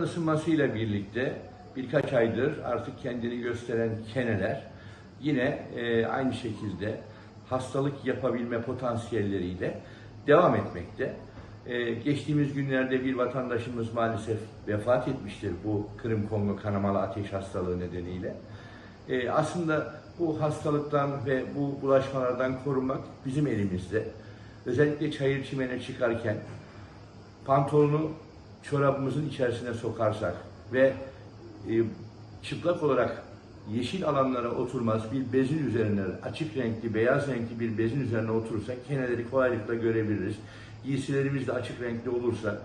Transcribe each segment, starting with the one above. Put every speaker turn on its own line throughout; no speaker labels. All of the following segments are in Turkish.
ısınmasıyla birlikte birkaç aydır artık kendini gösteren keneler yine e, aynı şekilde hastalık yapabilme potansiyelleriyle devam etmekte. E, geçtiğimiz günlerde bir vatandaşımız maalesef vefat etmiştir bu Kırım Kongo kanamalı ateş hastalığı nedeniyle. E, aslında bu hastalıktan ve bu bulaşmalardan korunmak bizim elimizde. Özellikle çayır çimene çıkarken pantolonu çorabımızın içerisine sokarsak ve e, çıplak olarak yeşil alanlara oturmaz bir bezin üzerine açık renkli, beyaz renkli bir bezin üzerine oturursak keneleri kolaylıkla görebiliriz. Giysilerimiz de açık renkli olursa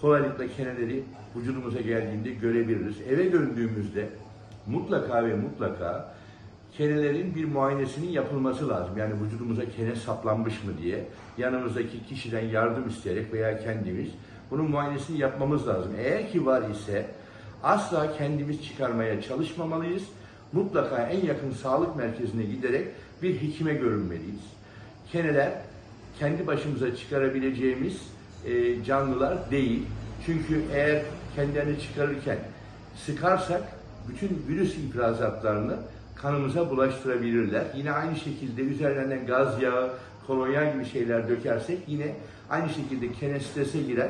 kolaylıkla keneleri vücudumuza geldiğinde görebiliriz. Eve döndüğümüzde mutlaka ve mutlaka kenelerin bir muayenesinin yapılması lazım. Yani vücudumuza kene saplanmış mı diye yanımızdaki kişiden yardım isteyerek veya kendimiz bunun muayenesini yapmamız lazım. Eğer ki var ise asla kendimiz çıkarmaya çalışmamalıyız. Mutlaka en yakın sağlık merkezine giderek bir hekime görünmeliyiz. Keneler kendi başımıza çıkarabileceğimiz e, canlılar değil. Çünkü eğer kendilerini çıkarırken sıkarsak bütün virüs ifrazatlarını kanımıza bulaştırabilirler. Yine aynı şekilde üzerlerine gaz yağı, kolonya gibi şeyler dökersek yine aynı şekilde kene strese girer.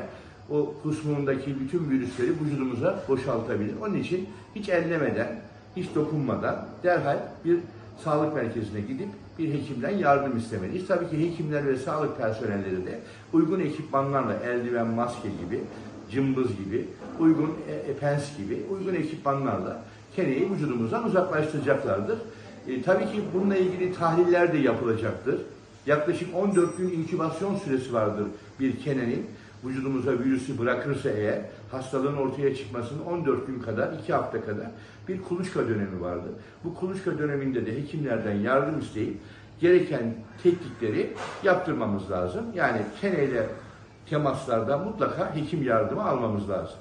O kusmuğundaki bütün virüsleri vücudumuza boşaltabilir. Onun için hiç ellemeden, hiç dokunmadan derhal bir sağlık merkezine gidip bir hekimden yardım istemeliyiz. Tabii ki hekimler ve sağlık personelleri de uygun ekipmanlarla eldiven, maske gibi, cımbız gibi, uygun e, e, pens gibi uygun ekipmanlarla keneyi vücudumuzdan uzaklaştıracaklardır. E, tabii ki bununla ilgili tahliller de yapılacaktır. Yaklaşık 14 gün inkübasyon süresi vardır bir kenenin vücudumuza virüsü bırakırsa eğer hastalığın ortaya çıkmasının 14 gün kadar, 2 hafta kadar bir kuluçka dönemi vardır. Bu kuluçka döneminde de hekimlerden yardım isteyip gereken tetkikleri yaptırmamız lazım. Yani keneyle temaslarda mutlaka hekim yardımı almamız lazım.